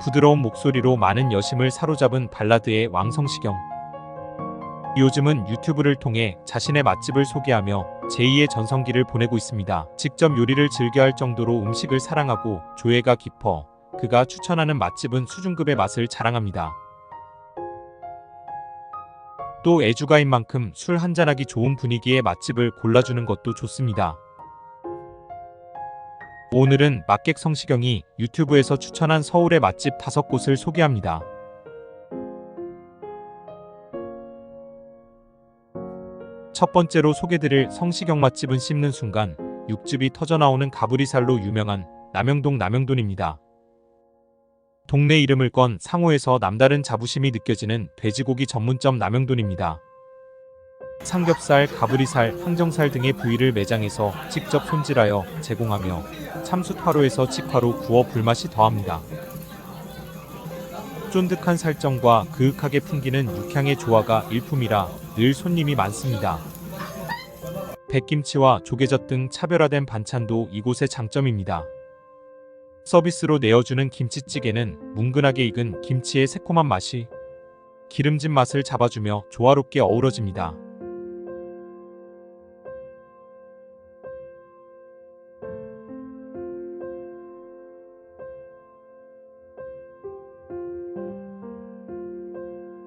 부드러운 목소리로 많은 여심을 사로잡은 발라드의 왕성시경. 요즘은 유튜브를 통해 자신의 맛집을 소개하며 제2의 전성기를 보내고 있습니다. 직접 요리를 즐겨할 정도로 음식을 사랑하고 조예가 깊어 그가 추천하는 맛집은 수준급의 맛을 자랑합니다. 또 애주가인 만큼 술 한잔하기 좋은 분위기의 맛집을 골라주는 것도 좋습니다. 오늘은 맛객 성시경이 유튜브에서 추천한 서울의 맛집 다섯 곳을 소개합니다. 첫 번째로 소개드릴 성시경 맛집은 씹는 순간 육즙이 터져나오는 가브리살로 유명한 남영동 남영돈입니다. 동네 이름을 건 상호에서 남다른 자부심이 느껴지는 돼지고기 전문점 남영돈입니다. 삼겹살, 가브리살, 항정살 등의 부위를 매장에서 직접 손질하여 제공하며 참숯화로에서 직화로 구워 불맛이 더합니다. 쫀득한 살점과 그윽하게 풍기는 육향의 조화가 일품이라 늘 손님이 많습니다. 백김치와 조개젓 등 차별화된 반찬도 이곳의 장점입니다. 서비스로 내어주는 김치찌개는 뭉근하게 익은 김치의 새콤한 맛이 기름진 맛을 잡아주며 조화롭게 어우러집니다.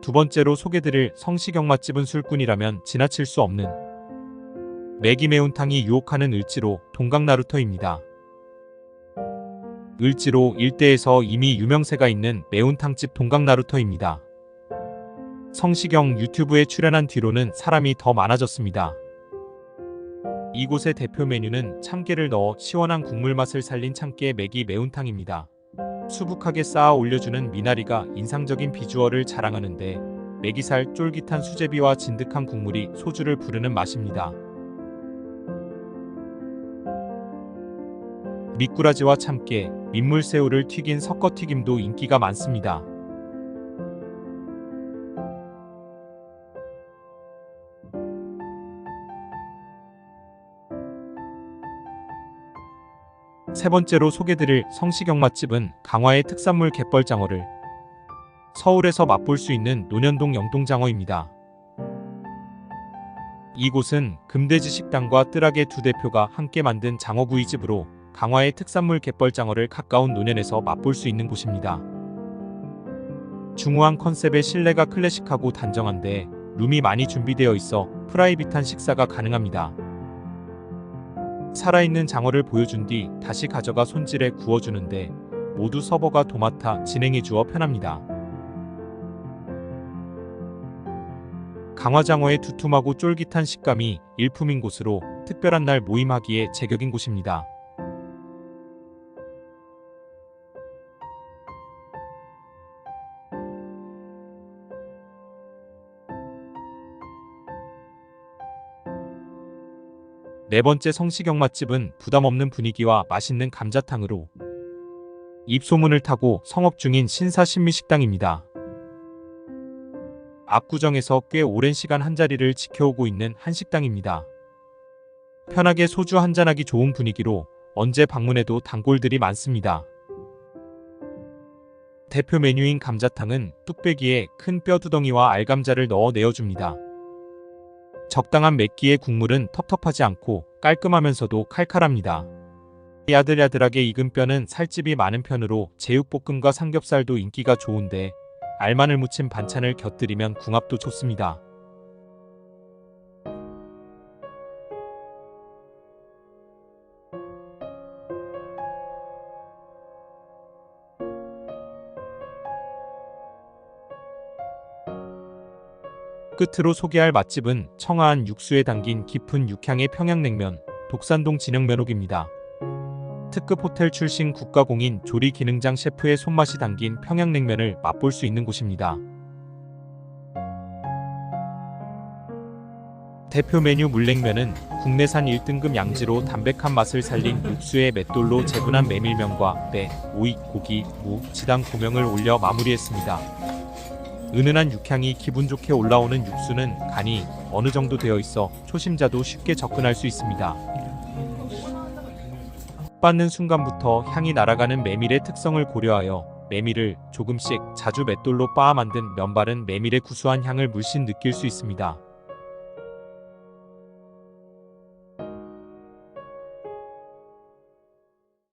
두 번째로 소개드릴 성시경 맛집은 술꾼이라면 지나칠 수 없는 매기 매운탕이 유혹하는 을지로 동강 나루터입니다. 을지로 일대에서 이미 유명세가 있는 매운탕집 동강 나루터입니다. 성시경 유튜브에 출연한 뒤로는 사람이 더 많아졌습니다. 이곳의 대표 메뉴는 참깨를 넣어 시원한 국물 맛을 살린 참깨 매기 매운탕입니다. 수북하게 쌓아 올려주는 미나리가 인상적인 비주얼을 자랑하는데 매기살 쫄깃한 수제비와 진득한 국물이 소주를 부르는 맛입니다. 미꾸라지와 참깨, 민물새우를 튀긴 섞어튀김도 인기가 많습니다. 세 번째로 소개드릴 성시경 맛집은 강화의 특산물 갯벌장어를 서울에서 맛볼 수 있는 논현동 영동장어입니다. 이곳은 금돼지 식당과 뜨락의 두 대표가 함께 만든 장어구이집으로 강화의 특산물 갯벌장어를 가까운 논현에서 맛볼 수 있는 곳입니다. 중후한 컨셉의 실내가 클래식하고 단정한데 룸이 많이 준비되어 있어 프라이빗한 식사가 가능합니다. 살아있는 장어를 보여준 뒤 다시 가져가 손질해 구워주는데 모두 서버가 도맡아 진행해 주어 편합니다. 강화장어의 두툼하고 쫄깃한 식감이 일품인 곳으로 특별한 날 모임하기에 제격인 곳입니다. 네 번째 성시경 맛집은 부담 없는 분위기와 맛있는 감자탕으로 입소문을 타고 성업 중인 신사 신미식당입니다. 압구정에서 꽤 오랜 시간 한자리를 지켜오고 있는 한식당입니다. 편하게 소주 한잔하기 좋은 분위기로 언제 방문해도 단골들이 많습니다. 대표 메뉴인 감자탕은 뚝배기에 큰 뼈두덩이와 알감자를 넣어 내어줍니다. 적당한 맵기의 국물은 텁텁하지 않고 깔끔하면서도 칼칼합니다. 야들야들하게 익은 뼈는 살집이 많은 편으로 제육볶음과 삼겹살도 인기가 좋은데 알마늘 무침 반찬을 곁들이면 궁합도 좋습니다. 끝으로 소개할 맛집은 청아한 육수에 담긴 깊은 육향의 평양냉면, 독산동 진영면옥입니다. 특급 호텔 출신 국가공인 조리 기능장 셰프의 손맛이 담긴 평양냉면을 맛볼 수 있는 곳입니다. 대표 메뉴 물냉면은 국내산 1등급 양지로 담백한 맛을 살린 육수에 맷돌로 재분한 메밀면과 배, 오이, 고기, 무, 지단 고명을 올려 마무리했습니다. 은은한 육향이 기분 좋게 올라오는 육수는 간이 어느 정도 되어 있어 초심자도 쉽게 접근할 수 있습니다. 받는 순간부터 향이 날아가는 메밀의 특성을 고려하여 메밀을 조금씩 자주 맷돌로 빻아 만든 면발은 메밀의 구수한 향을 물씬 느낄 수 있습니다.